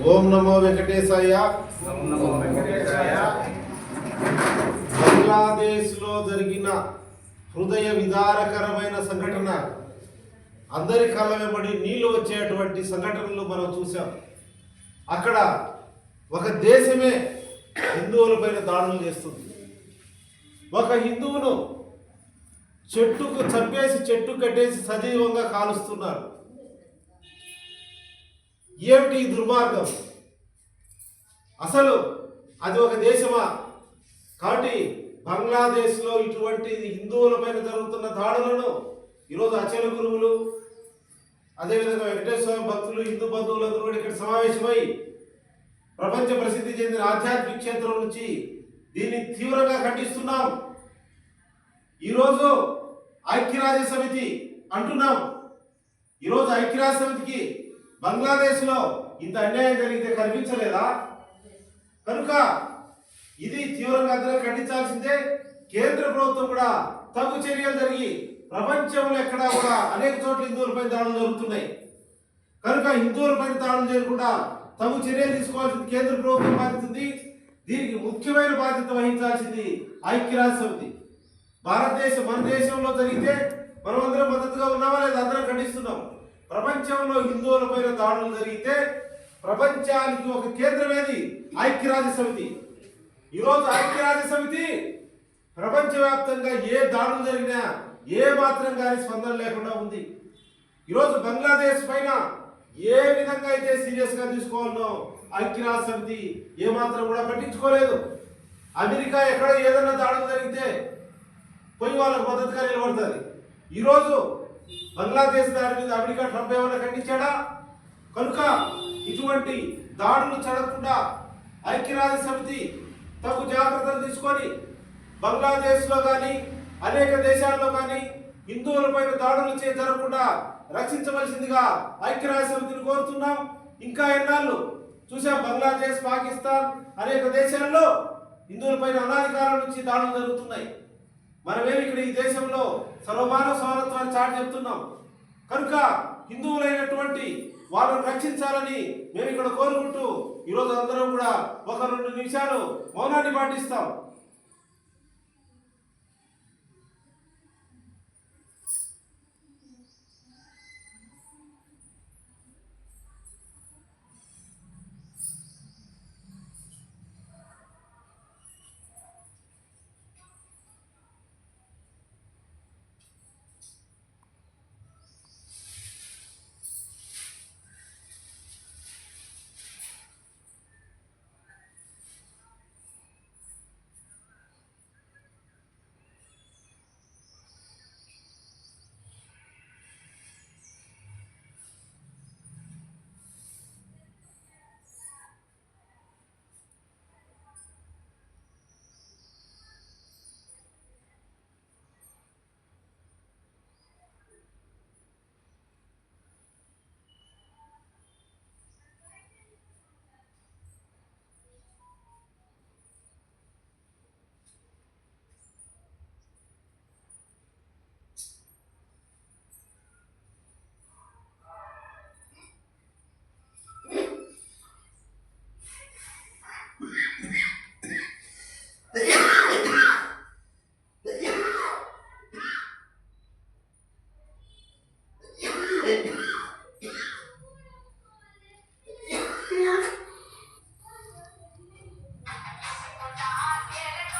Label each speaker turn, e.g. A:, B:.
A: ఓం నమో వెంకటేశాయ.
B: నమో వెంకటేశాయ.
A: బంగ్లాదేశ్లో జరిగిన హృదయ విదారకరమైన సంఘటన. అందరి కళ్ళ వెంబడి నీళ్ళు వచ్చేటువంటి సంఘటనలు మనం చూసాం అక్కడ ఒక దేశమే హిందువులపైన దాడులు చేస్తుంది. ఒక హిందువును చెట్టుకు చంపేసి చెట్టు కట్టేసి సజీవంగా కాలుస్తున్నారు. ఏమిటి దుర్మార్గం? అసలు అది ఒక దేశమా? కాబట్టి బంగ్లాదేశ్లో ఇటువంటి హిందువులపైన జరుగుతున్న దాడులను ఈరోజు అచల గురువులు అదేవిధంగా వెంకటేశ్వర స్వామి భక్తులు హిందూ బంధువులందరూ కూడా ఇక్కడ సమావేశమై ప్రపంచ ప్రసిద్ధి చెందిన ఆధ్యాత్మిక క్షేత్రం నుంచి దీన్ని తీవ్రంగా ఖండిస్తున్నాం. ఈరోజు ఐక్యరాజ్య సమితి అంటున్నాం. ఈరోజు ఐక్యరాజ్య సమితికి బంగ్లాదేశ్లో ఇంత అన్యాయం జరిగితే కనిపించలేదా? కనుక ఇది తీవ్రంగా అందరూ ఖండించాల్సిందే. కేంద్ర ప్రభుత్వం కూడా తగు చర్యలు జరిగి ప్రపంచంలో ఎక్కడా కూడా అనేక చోట్ల హిందువులపై దాడులు జరుగుతున్నాయి. కనుక హిందువులపై దాడులు చేయకుండా తగు చర్యలు తీసుకోవాల్సింది కేంద్ర ప్రభుత్వం బాధ్యత ఉంది దీనికి ముఖ్యమైన బాధ్యత వహించాల్సింది ఐక్యరాజ్య సమితి భారతదేశం మన దేశంలో జరిగితే మనమందరం మద్దతుగా ఉన్నామా లేదా అందరం ఖండిస్తున్నాం. ప్రపంచంలో హిందువులపైన దాడులు జరిగితే ప్రపంచానికి ఒక కేంద్రమేది ఐక్యరాజ్య సమితి. ఈరోజు ఐక్యరాజ్య సమితి ప్రపంచవ్యాప్తంగా ఏ దాడులు జరిగినా ఏ మాత్రం కానీ స్పందన లేకుండా ఉంది. ఈరోజు బంగ్లాదేశ్ పైన ఏ విధంగా అయితే సీరియస్గా తీసుకోవాలనో ఐక్యరాజ్య సమితి ఏమాత్రం కూడా పట్టించుకోలేదు. అమెరికా ఎక్కడ ఏదైనా దాడులు జరిగితే పోయి వాళ్ళకు మద్దతుగా నిలబడుతుంది. ఈరోజు బంగ్లాదేశ్ దాడి మీద అమెరికా ట్రంప్ ఏమైనా ఖండించాడా? కనుక ఇటువంటి దాడులు జరగకుండా ఐక్యరాజ్య సమితి తగు జాగ్రత్తలు తీసుకొని బంగ్లాదేశ్లో కానీ అనేక దేశాల్లో కానీ హిందువులపైన దాడులు చే జరగకుండా రక్షించవలసిందిగా ఐక్యరాజ్య సమితిని కోరుతున్నాం. ఇంకా ఎన్నాళ్ళు? చూసాం బంగ్లాదేశ్ పాకిస్తాన్ అనేక దేశాల్లో హిందువులపైన అనాధికారం నుంచి దాడులు జరుగుతున్నాయి. మనమేమి ఇక్కడ ఈ దేశంలో సర్వమానవ సమానత్వాన్ని చాటి చెప్తున్నాం. కనుక హిందువులైనటువంటి వాళ్ళను రక్షించాలని మేము ఇక్కడ కోరుకుంటూ ఈరోజు అందరం కూడా ఒక రెండు నిమిషాలు మౌనాన్ని పాటిస్తాం.